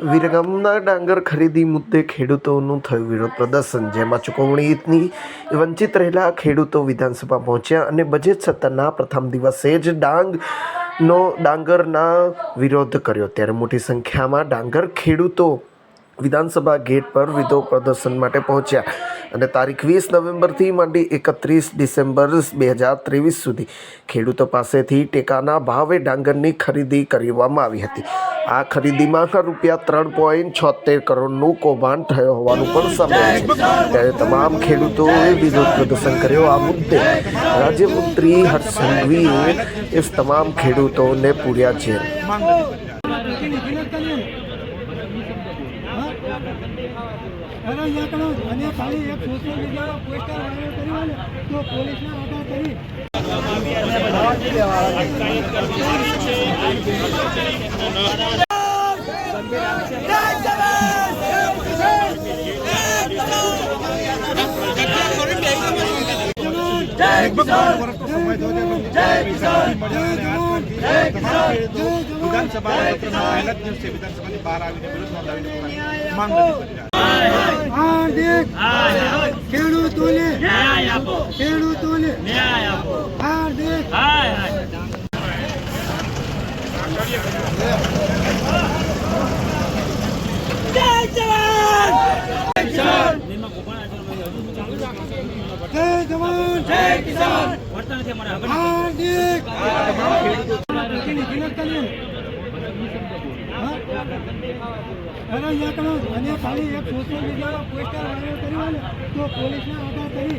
વિરગામના ડાંગર ખરીદી મુદ્દે ખેડૂતોનું થયું વિરોધ પ્રદર્શન, જેમાં ચૂકવણીની વંચિત રહેલા ખેડૂતો વિધાનસભા પહોંચ્યા અને બજેટ સત્રના પ્રથમ દિવસે જ ડાંગનો ડાંગરના વિરોધ કર્યો. ત્યારે મોટી સંખ્યામાં ડાંગર ખેડૂતો વિધાનસભા ગેટ પર વિરોધ પ્રદર્શન માટે પહોંચ્યા. અને તારીખ વીસ નવેમ્બરથી માંડી એકત્રીસ ડિસેમ્બર બે હજાર ત્રેવીસ સુધી ખેડૂતો પાસેથી ટેકાના ભાવે ડાંગરની ખરીદી કરવામાં આવી હતી. આ ખરીદીમાં રૂપિયા ત્રણ પોઈન્ટ છોતેર કરોડનું કૌભાંડ થયો હોવાનું પણ સામે છે. ત્યારે તમામ ખેડૂતોએ વિરોધ પ્રદર્શન કર્યો. આ મુદ્દે રાજ્યમંત્રી હર્ષ એ તમામ ખેડૂતોને પૂર્યા જેલ અરે અહીંયા કણ અને ખાલી એક સોશિયલ મીડિયામાં પોસ્ટર વાયરલ કરી હોય ને તો પોલીસને આધાર કરી વિધાનસભા વિધાનસભાની બહાર આવીને વિરોધ નોંધાવીને માંગ હાર્દિક ખેડૂતોને ખેડૂતોને હાર્દિક જય જવાન! જય કિસાન! હાર્દિક! અરે અહીંયા અને ખાલી એક સોશિયલ મીડિયામાં પોસ્ટર વાયરલ કર્યું તો પોલીસને આધાર કરી.